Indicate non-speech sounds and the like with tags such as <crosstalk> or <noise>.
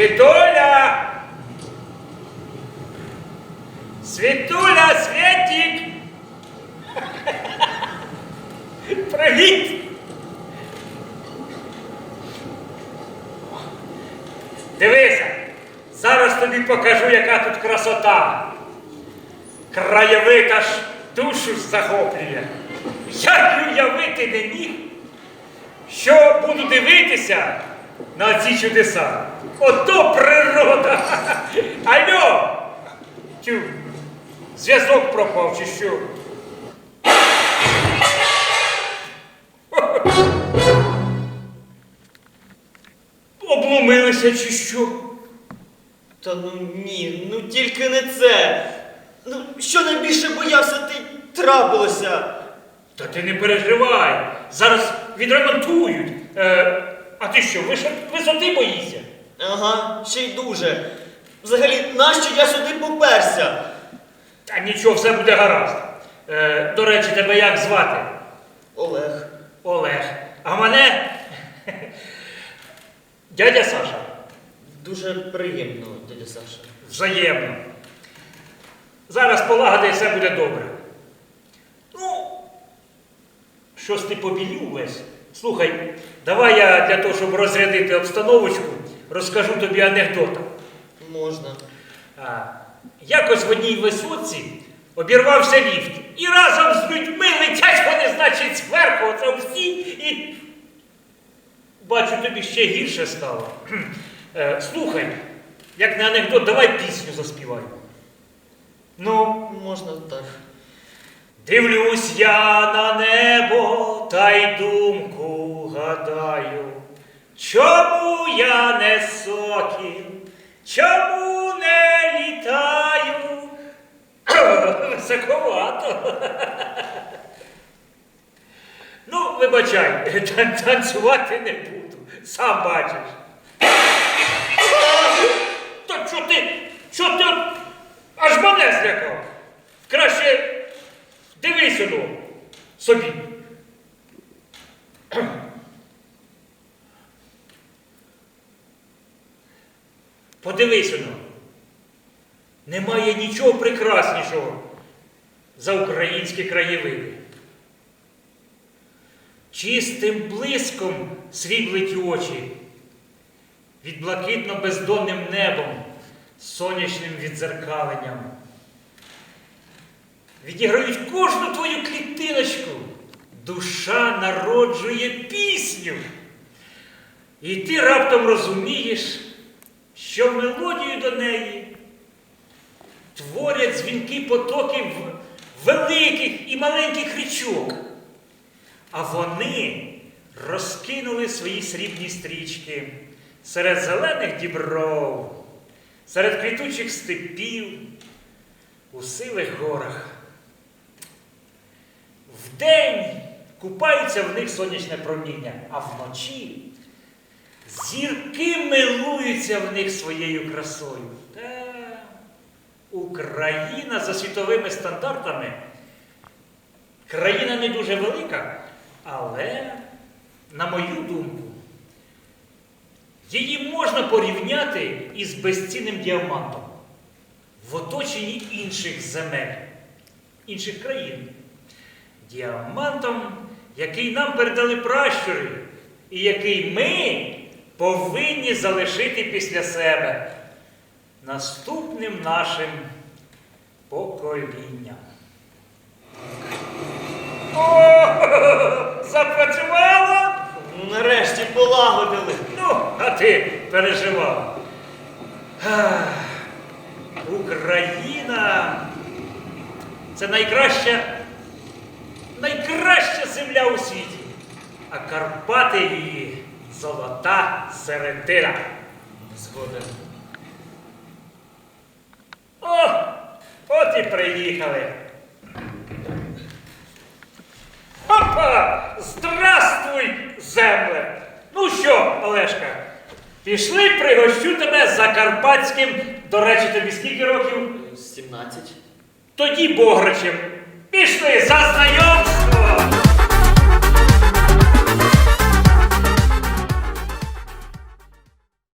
Світуля! Світуля, Світік! <laughs> Привіт! Дивися, зараз тобі покажу, яка тут красота. Краєвид аж душу захоплює. Як уявити не міг, що буду дивитися на ці чудеса. Ото природа! Алло! Тю, зв'язок пропав чи що? Обломилися чи що? Та ну ні, ну тільки не це. Ну, що найбільше боявся, ти трапилося. Та ти не переживай. Зараз відремонтують. Е, а ти що, виш- висоти боїшся? Ага, ще й дуже. Взагалі, нащо я сюди поперся? Та нічого, все буде гаразд. Е, до речі, тебе як звати? Олег. Олег. А мене дядя Саша. Дуже приємно, дядя Саша. Взаємно. Зараз полагоди і все буде добре. Ну, щось ти побілів весь. Слухай, давай я для того, щоб розрядити обстановочку, розкажу тобі анекдота. Можна. А, якось в одній висоці обірвався ліфт. І разом з людьми летять вони, значить, зверху, оце всі, і бачу, тобі ще гірше стало. Е, слухай, як не анекдот, давай пісню заспівай. Ну, Можна так. Дивлюсь я на небо та й думку гадаю, чому я не сокіл, чому не літаю? <coughs> Високовато. Ну, вибачай, тан- танцювати не буду, сам бачиш. Та що ти, що ти аж мене злякав? Краще Дивись воно собі. Подивись воно. Немає нічого прекраснішого за українські краєвиди. Чистим блиском сріблить очі, від блакитно-бездонним небом, сонячним відзеркаленням відіграють кожну твою клітиночку. Душа народжує пісню. І ти раптом розумієш, що мелодію до неї творять дзвінки потоків великих і маленьких річок. А вони розкинули свої срібні стрічки серед зелених дібров, серед квітучих степів, у сивих горах. Вдень купаються в них сонячне проміння, а вночі зірки милуються в них своєю красою. Та Україна за світовими стандартами. Країна не дуже велика, але, на мою думку, її можна порівняти із безцінним діамантом в оточенні інших земель, інших країн. Діамантом, який нам передали пращури, і який ми повинні залишити після себе наступним нашим поколінням. О, запрацювало? Нарешті полагодили. Ну, а ти переживав. Україна це найкраща, найкраща земля у світі, а Карпати її золота середина. Згоден. О! От і приїхали. Папа! Здравствуй, земле! Ну що, Олешка, пішли пригощу тебе закарпатським. До речі, тобі скільки років? 17. Тоді Бограчем. Пішли за знайомство!